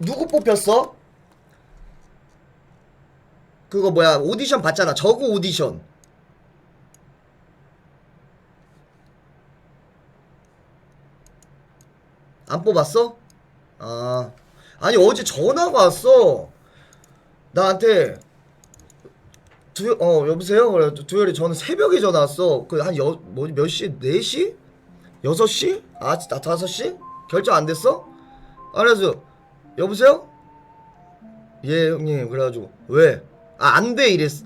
누구 뽑혔어? 그거 뭐야 오디션 봤잖아 저거 오디션 안 뽑았어? 아 아니 어제 전화가 왔어 나한테 두, 어 여보세요? 그래 두열이 저는 새벽에 전화 왔어 그한여 뭐지 몇 시? 4시? 6시? 아 진짜 5시? 결정 안 됐어? 아, 그래서 여보세요? 예 형님. 그래가지고 왜? 아 안 돼 이랬어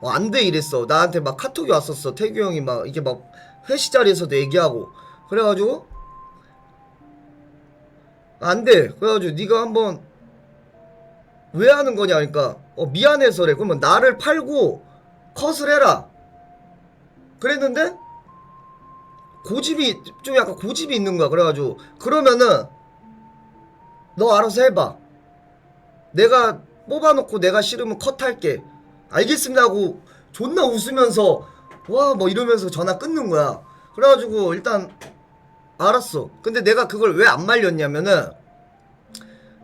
어, 안돼 이랬어. 나한테 막 카톡이 왔었어. 태규 형이 막 이게 막 회식 자리에서도 얘기하고. 그래가지고 안 돼. 그래가지고 네가 한번 왜 하는 거냐? 그러니까 어 미안해서래. 그러면 나를 팔고 컷을 해라. 그랬는데 고집이 좀 약간 고집이 있는 거야. 그래가지고 그러면은 너 알아서 해봐. 내가 뽑아놓고 내가 싫으면 컷할게. 알겠습니다 하고 존나 웃으면서 와 뭐 이러면서 전화 끊는 거야. 그래가지고 일단 알았어. 근데 내가 그걸 왜 안 말렸냐면은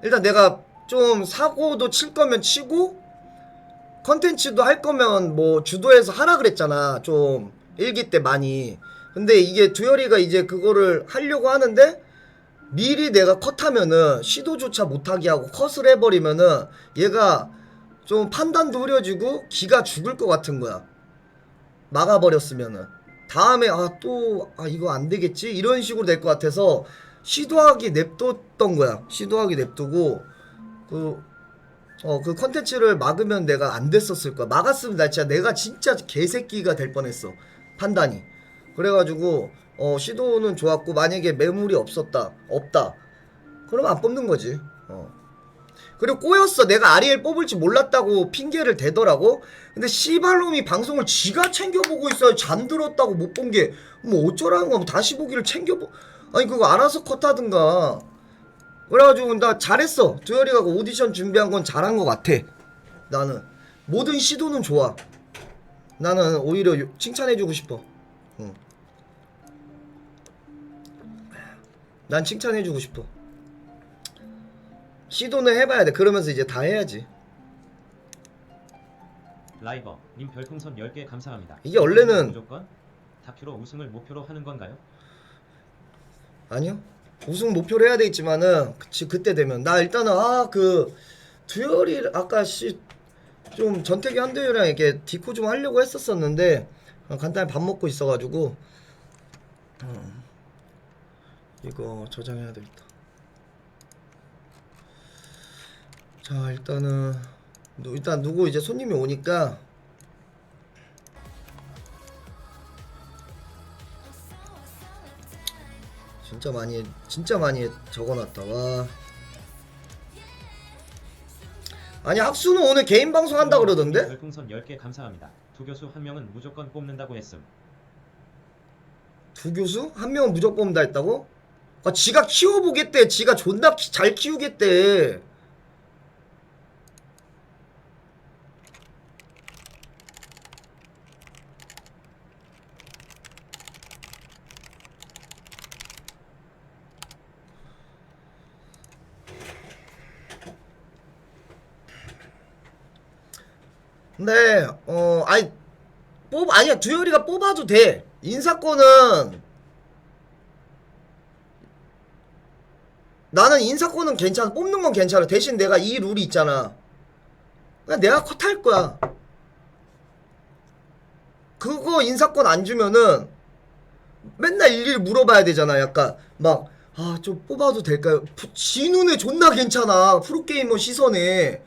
일단 내가 좀 사고도 칠 거면 치고 컨텐츠도 할 거면 뭐 주도해서 하라 그랬잖아. 좀 일기 때 많이. 근데 이게 두열이가 이제 그거를 하려고 하는데 미리 내가 컷하면은 시도조차 못하게 하고 컷을 해버리면은 얘가 좀 판단도 흐려지고 기가 죽을 것 같은 거야 막아버렸으면은 다음에 아 또 아 이거 안 되겠지 이런 식으로 될 것 같아서 시도하기 냅뒀던 거야 시도하기 냅두고 그 어, 그 컨텐츠를 막으면 내가 안 됐었을 거야. 막았으면 나 진짜 내가 진짜 개새끼가 될 뻔했어. 판단이. 그래가지고, 어, 시도는 좋았고, 만약에 매물이 없었다, 없다. 그러면 안 뽑는 거지. 어. 그리고 꼬였어. 내가 아리엘 뽑을지 몰랐다고 핑계를 대더라고. 근데 씨발놈이 방송을 지가 챙겨보고 있어요. 잠들었다고 못 본 게, 뭐 어쩌라는 거야. 뭐 다시 보기를 챙겨보, 아니, 그거 알아서 컷하든가. 그래가지고 나 잘했어. 두열이가 그 오디션 준비한 건 잘한 것 같아. 나는 모든 시도는 좋아. 나는 오히려 요- 칭찬해주고 싶어. 응. 난 칭찬해주고 싶어. 시도는 해봐야 돼. 그러면서 이제 다 해야지. 라이버 님 별풍선 10개 감사합니다. 이게 원래는- 무조건 다큐로 우승을 목표로 하는 건가요? 아니요. 우승 목표로 해야 되겠지만은 그치 그때 되면 나 일단은 아그 두열이 아까 씨 좀 전태기 한두열이랑 이렇게 디코 좀 하려고 했었었는데 어, 간단히 밥 먹고 있어가지고 음, 이거 저장해야 되겠다. 자 일단은 누- 일단 누구 이제 손님이 오니까 진짜 많이 진짜 많이 적어놨다 와 아니 학수는 오늘 개인 방송 한다 그러던데 별풍선 10개 감사합니다. 두 교수 한 명은 무조건 뽑는다고 했음. 두 교수 한 명은 무조건 뽑는다 했다고 아 지가 키워보겠대. 지가 존나 키- 잘 키우겠대. 근데 어 아니 뽑 아니야. 두열이가 뽑아도 돼. 인사권은 나는 인사권은 괜찮아 뽑는 건 괜찮아. 대신 내가 이 룰이 있잖아. 그냥 내가 컷할 거야. 그거 인사권 안 주면은 맨날 일일이 물어봐야 되잖아. 약간 막 아 좀 뽑아도 될까요? 푸- 지 눈에 존나 괜찮아. 프로게이머 시선에.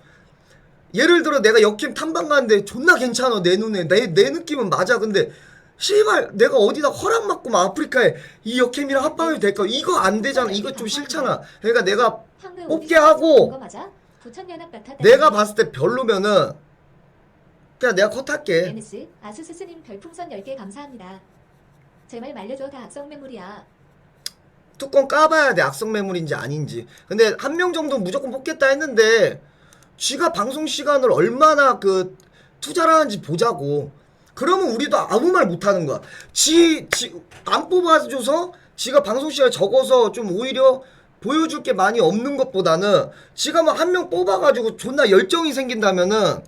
예를 들어 내가 역캠 탐방 가는데 존나 괜찮아 내 눈에. 내, 내 느낌은 맞아. 근데 씨발 내가 어디다 허락 받고 막 아프리카에 이 역캠이랑 합방이 될까? 이거 안 되잖아. 이거 좀 싫잖아. 그러니까 내가 뽑게 하고. 내가 봤을 때 별로면은 그냥 내가 컷할게. 에미스 아수스스님 별풍선 10개 감사합니다. 제발 말려줘. 다 악성 매물이야. 뚜껑 까봐야 돼. 악성 매물인지 아닌지. 근데 한 명 정도 무조건 뽑겠다 했는데 쥐가 방송 시간을 얼마나 그 투자를 하는지 보자고 그러면 우리도 아무 말 못하는 거야 지, 지, 안 뽑아줘서 지가 방송 시간 적어서 좀 오히려 보여줄 게 많이 없는 것보다는 지금 한명 뽑아가지고 존나 열정이 생긴다면은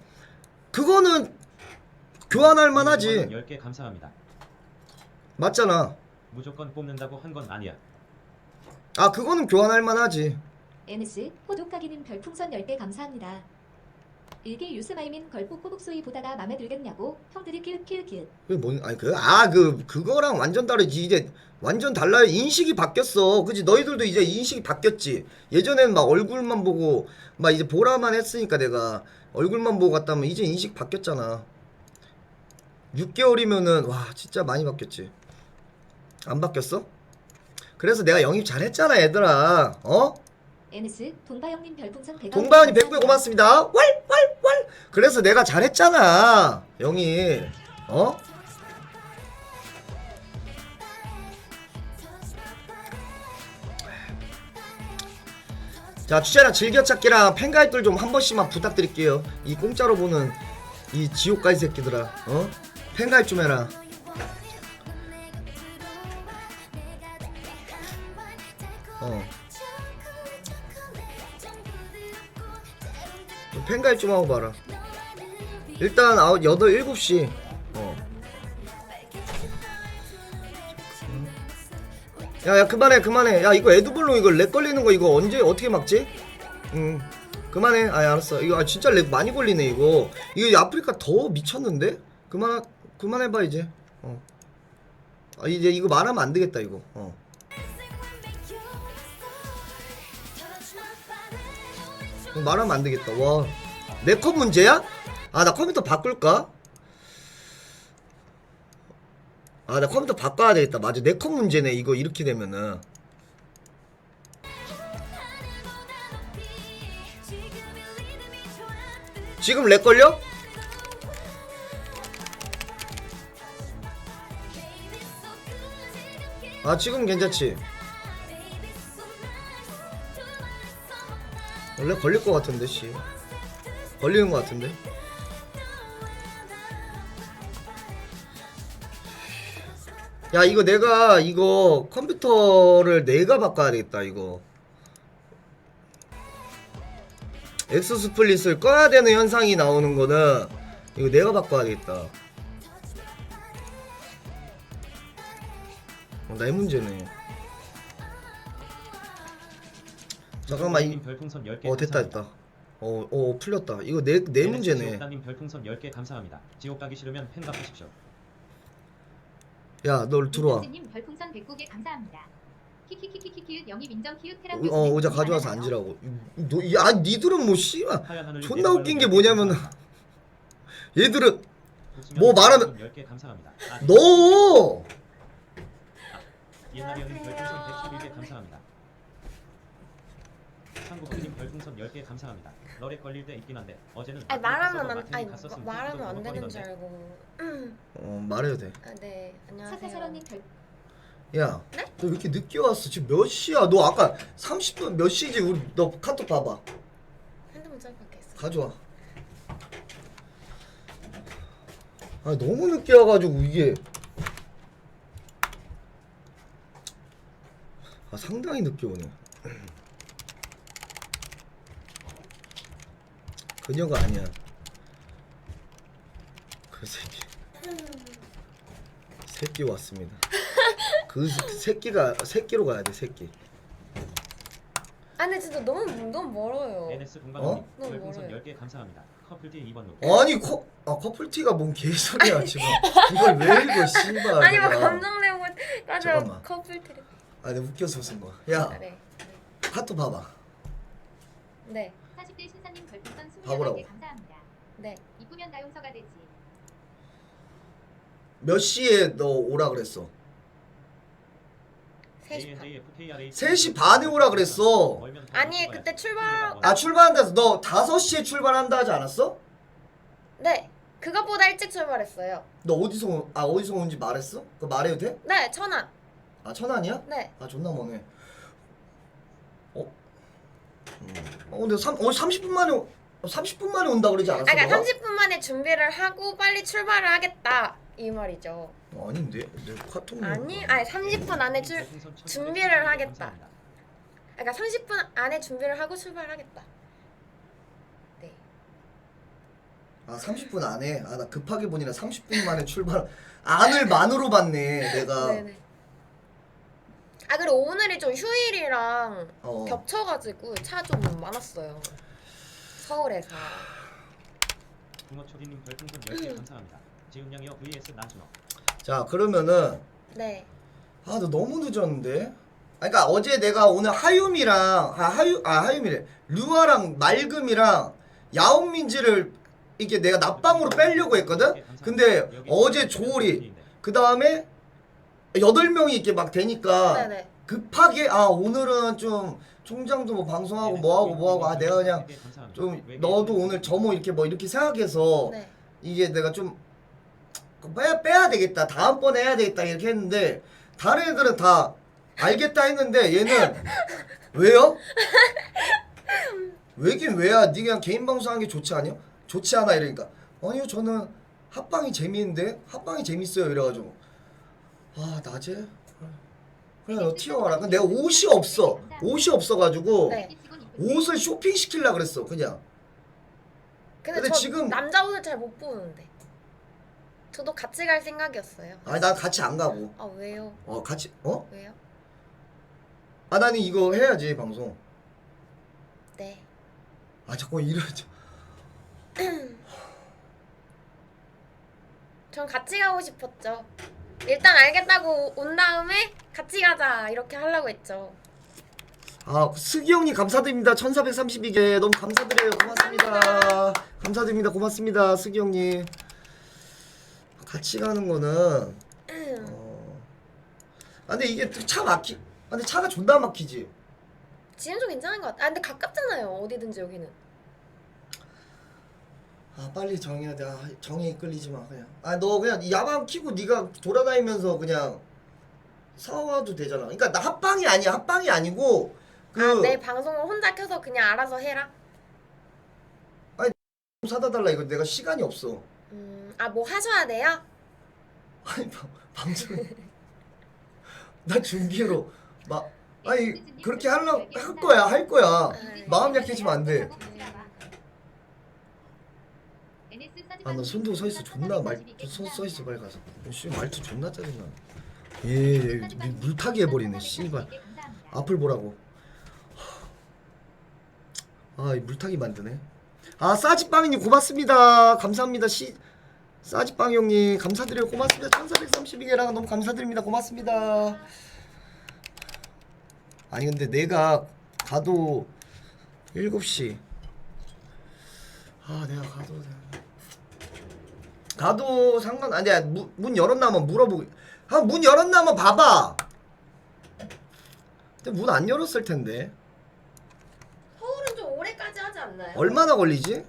그거는 교환할 만하지 10개 감사합니다. 맞잖아 무조건 뽑는다고 한 건 아니야. 아 그거는 교환할 만하지 NS 호독가기님 별풍선 10개 감사합니다. 일개 유스마이민 걸프 꼬북소이 보다가 맘에 들겠냐고 형들이 키읔키읔키읔 그게 뭔 아니 그아그 그 거랑 완전 다르지 이제 완전 달라요. 인식이 바뀌었어. 그지? 너희들도 이제 인식이 바뀌었지. 예전에는 막 얼굴만 보고 막 이제 보라만 했으니까 내가 얼굴만 보고 갔다면 이제 인식 바뀌었잖아. 6개월이면은 와 진짜 많이 바뀌었지. 안 바뀌었어? 그래서 내가 영입 잘했잖아 얘들아. 어? NS 동바형님 별풍선 100원 동바연이 100개 고맙습니다. 왈왈왈 그래서 내가 잘했잖아. 영입 어? 자 추천이랑 즐겨찾기랑 팬가입들 좀 한 번씩만 부탁드릴게요. 이 공짜로 보는 이 지옥가이 새끼들아. 어? 팬가입 좀 해라. 어 팬가입 좀 하고 봐라. 일단 아홉 여덟 일곱 시. 어. 야 야 그만해 그만해. 야 이거 에드블로 이거 렉 걸리는 거 이거 언제 어떻게 막지? 응. 그만해. 아 알았어. 이거 아, 진짜 렉 많이 걸리네 이거. 이거 아프리카 더 미쳤는데? 그만 그만해봐 이제. 어. 아 이제 이거 말하면 안 되겠다 이거. 어. 말하면 안 되겠다 와 내 컴 문제야? 아 나 컴퓨터 바꿀까? 아 나 컴퓨터 바꿔야 되겠다 맞아 내 컴 문제네 이거 이렇게 되면은 지금 렉 걸려? 아 지금 괜찮지? 원래 걸릴 것 같은데 씨. 걸리는 것 같은데. 야 이거 내가 이거 컴퓨터를 내가 바꿔야 되겠다 이거. 엑스 스플릿을 꺼야 되는 현상이 나오는 거는 이거 내가 바꿔야 되겠다. 어, 나의 문제네 잠깐만 이, 님 별풍선 10개 어 됐다. 됐다 어, 어 풀렸다 이거 내내 문제네 지옥다님 별풍선 10개 감사합니다. 지옥 가기 싫으면 팬 갚으십시오. 야널 들어와 님 별풍선 109개 감사합니다. 키키키키키키 영입 인정 키읔 테라 어, 어 의자 가져와서 앉으라고 너, 야 니들은 뭐 씨발 존나 웃긴 게 뭐냐면은 얘들은 뭐 말하면- 10개 감사합니다. 아, 너 옛날이었는 별풍선 111개 감사합니다. 한국님 별풍선 10개 감사합니다. 널에 걸릴 때 있긴 한데 어제는 아니 말하면 안 아니 갔었으면 말하면 안 되는 줄 알고. 어, 말해도 돼 아, 네 안녕하세요. 사사사런님 별 야, 네? 너 왜 이렇게 늦게 왔어? 지금 몇 시야? 너 아까 30분 몇 시지? 우리 너 카톡 봐봐. 핸드폰 있어. 가져와. 아 너무 늦게 와가지고 이게 아 상당히 늦게 오네. 그녀가 아니야. 그 새끼. 새끼 왔습니다. 그 새끼가 새끼로 가야 돼 새끼. 아 근데 진짜 너무 너무 멀어요. NS 공방님 어? 너무 별풍선 멀어요. 10개 감사합니다. 커플티 2번 로 아니 커, 아 커플티가 뭔 개소리야 지금 이걸 왜 읽어 씨발 아니 뭐 내가. 감정 내고 잠깐만. 커플 트리. 아 내가 웃겨서 쓴 거야 야 네. 카톡 봐봐 네. 40대 신사님 별풍선 바보라고. 28개 감사합니다. 네. 이쁘면 나 용서가 되지. 몇 시에 너 오라 그랬어 3시 반. 3시 반에 오라 그랬어 아니 그때 출발. 아 출발한다 너 5시에 출발한다 하지 않았어? 네. 그것보다 일찍 출발했어요. 너 어디서 온- 아 어디서 온지 말했어? 그거 말해도 돼? 네 천안. 아 천안이야? 네. 아 존나 머네 어? 음. 어 근데 3, 어, 30분 만에 오- 30분 만에 온다 그러지 않았어? 아 그러니까 너가? 30분 만에 준비를 하고 빨리 출발을 하겠다 이 말이죠. 어, 아닌데 내 카톡 아니 아니 30분 안에 출 준비를 하겠다. 그러니까 30분 안에 준비를 하고 출발하겠다. 네. 아 30분 안에 아 나 급하게 보니라 30분 만에 출발 안을 만으로 봤네 내가 네네. 아 그리고 오늘이 좀 휴일이랑 어. 겹쳐가지고 차 좀 많았어요. 서울에서. 붕어초리님 별풍선 10개 감사합니다. 지훈양이어 vs 나준호. 자 그러면은 네. 아너 너무 늦었는데 아 그러니까 어제 내가 오늘 하유미랑 아 하유 아 하유미래 류아랑 맑음이랑 야옹민지를 이렇게 내가 낮방으로 빼려고 했거든 근데 어제 조울이 그 다음에 여덟 명이 이렇게 막 되니까 네네. 급하게 아 오늘은 좀 총장도 뭐 방송하고 뭐하고 뭐하고 아 내가 그냥 좀 너도 오늘 점호 이렇게 뭐 이렇게 생각해서 네. 이게 내가 좀 빼야, 빼야 되겠다. 다음번에 해야 되겠다. 이렇게 했는데 다른 애들은 다 알겠다 했는데 얘는 왜요? 왜긴 왜야? 니 그냥 개인 방송하는 게 좋지 않냐? 좋지 않아 이러니까. 아니요 저는 합방이 재미있는데 합방이 재밌어요. 이래가지고. 아 낮에 그래 너 튀어와라 근데 내가 옷이 없어 옷이 없어가지고 네. 옷을 쇼핑 시킬라 그랬어 그냥 근데, 근데 저 지금- 남자 옷을 잘 못 보는데. 저도 같이 갈 생각이었어요. 아니 난 같이 안 가고 아 왜요? 어 같이 어? 왜요? 아 나는 이거 해야지 방송 네. 아 자꾸 이러지 전 같이 가고 싶었죠. 일단 알겠다고 온 다음에 같이 가자 이렇게 하려고 했죠. 아 슬기 형님 감사드립니다. 1432개. 너무 감사드려요. 고맙습니다. 감사드립니다. 고맙습니다 슬기 형님. 같이 가는 거는 어... 아 근데 이게 차 막히 아 근데 차가 존나 막히지. 지금 좀 괜찮은 것 같아. 아 근데 가깝잖아요. 어디든지 여기는. 아 빨리 정해야 돼. 아, 정에 이끌리지 마 그냥. 아 너 그냥 이 야방 키고 네가 돌아다니면서 그냥 사와도 되잖아. 그러니까 나 합방이 아니야. 합방이 아니고 그 아, 내 방송을 혼자 켜서 그냥 알아서 해라. 사다 달라. 이거 내가 시간이 없어. 음, 아 뭐 하셔야 돼요? 아니 방- 방송. 나 중계로 막 아니 그렇게 하려고 할 거야. 할 거야. 마음 약해지면 안 돼 아너 손도 서 있어. 존나 말서 있어 빨리 가서. 씨 말투 존나 짜증나. 예, 예 물타기 해버리네 씨발. 앞을 보라고. 아이 물타기 만드네. 아 싸지빵이님 고맙습니다. 감사합니다 시 싸지빵 형님 감사드려요. 고맙습니다. 1432개랑 너무 감사드립니다. 고맙습니다. 아니 근데 내가 가도 7시. 아 내가 가도 가 도 상관 아니야 문, 문 열었나 한번 물어보고 아문 열었나 한번 봐봐 근데 문 안 열었을 텐데 서울은 좀 오래까지 하지 않나요? 얼마나 걸리지?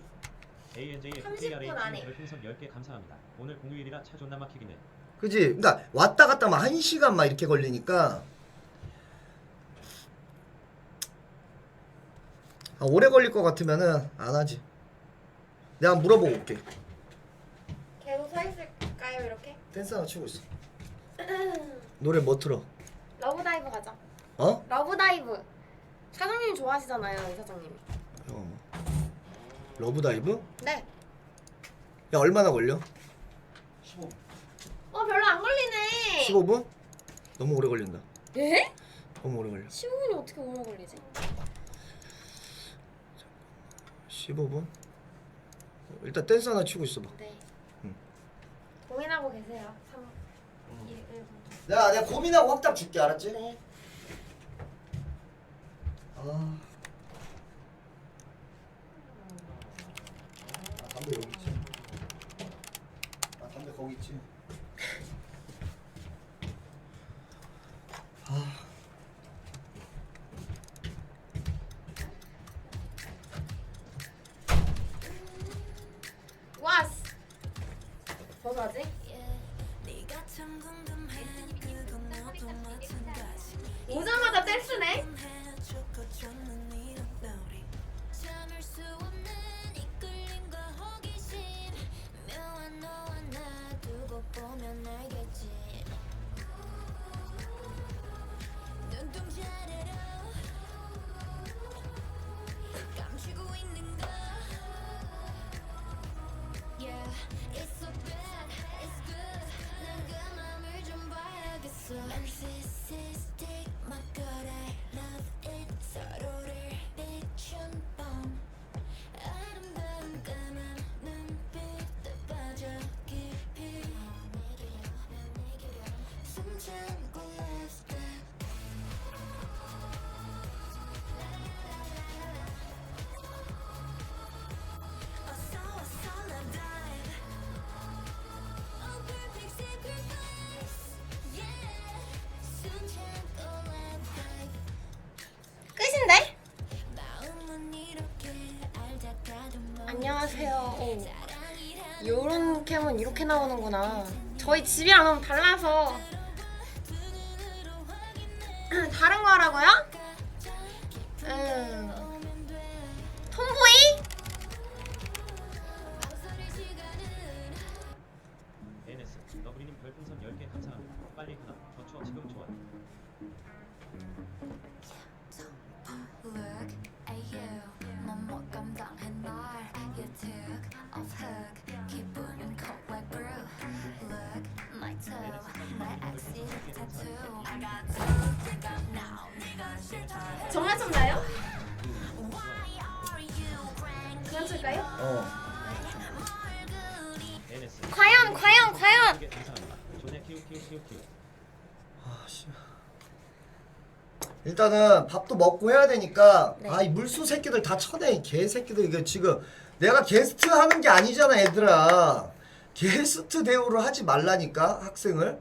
ANJ 30분 안에. 별풍선 10개 감사합니다. 오늘 공휴일이라 차 존나 막히긴 해. 그지? 그러니까 왔다 갔다 막한 시간 막 이렇게 걸리니까 아, 오래 걸릴 것 같으면은 안 하지. 내가 한번 물어보고 올게. 계속 서 있을까요 이렇게? 댄스 하나 치고 있어. 노래 뭐 틀어? 러브다이브 가자. 어? 러브다이브. 사장님 좋아하시잖아요, 이 사장님. 어. 러브 다이브? 네. 야 얼마나 걸려? 어 별로 안 걸리네. 15분? 너무 오래 걸린다. 예? 너무 오래 걸려. 15분이 어떻게 오래 걸리지? 15분? 일단 댄스 하나 치고 있어 봐. 네. 응. 고민하고 계세요. 3, 1, 1분. 내가 내가 고민하고 확답 줄게 알았지? 네. 아. 아, 담배 여기 있지. 아 담배 거기 있지. 아. 와스. 뭐 사지? 오자마자 댄스네? Memphis is 안녕하세요. 오. 요런 캠은 이렇게 나오는구나. 저희 집이랑 너무 달라서. 다른 거 하라고요? 음. 정말 쳤나요? 그냥 칠까요? 어 NS 과연, 과연, 과연! 10개 감사합니다. 존에 키우 키우 키우 키우. 아 씨 일단은 밥도 먹고 해야 되니까 네. 아 이 물수 새끼들 다 쳐내 이 개새끼들 이게 지금 내가 게스트 하는 게 아니잖아 얘들아 게스트 대우를 하지 말라니까 학생을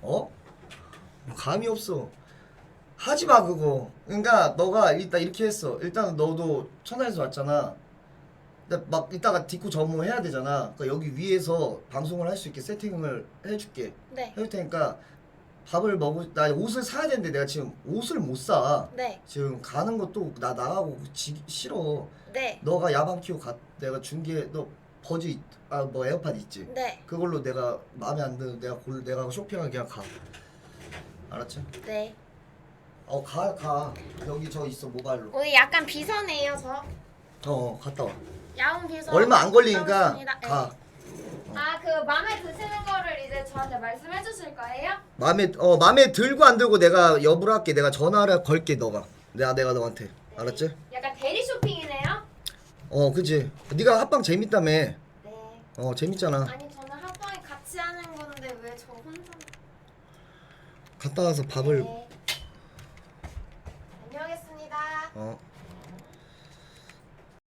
어 감이 없어 하지 마 그거 그러니까 너가 일단 이렇게 했어 일단은 너도 천안에서 왔잖아 근데 막 이따가 딛고 점호 해야 되잖아 그러니까 여기 위에서 방송을 할 수 있게 세팅을 해줄게 네, 해줄 테니까 밥을 먹을 나 옷을 사야 되는데 내가 지금 옷을 못 사. 네, 지금 가는 것도 나 나가고 지, 싫어. 네, 너가 야방 키고 가 내가 준게 너 버즈 아 뭐 에어팟 있지. 네, 그걸로 내가 마음에 안 드는 내가 골 내가 쇼핑하게 그냥 가. 알았지? 네. 어 가 가. 여기 저 있어 모바일로. 오늘 약간 비서네요, 저. 어, 어 갔다 와. 야옹 비서. 얼마 안 걸리니까. 가. 네. 아, 그 마음에 드시는 거를 이제 저한테 말씀해 주실 거예요? 마음에 어 마음에 들고 안 들고 내가 여부를 할게. 내가 전화를 걸게 너가. 내가 내가 너한테. 알았지? 약간 대리 쇼핑이네요. 어 그지. 네가 합방 재밌다며. 네. 어 재밌잖아. 아니 저는 합방이 같이 하는 건데 왜 저 혼자? 갔다 와서 밥을 네. 어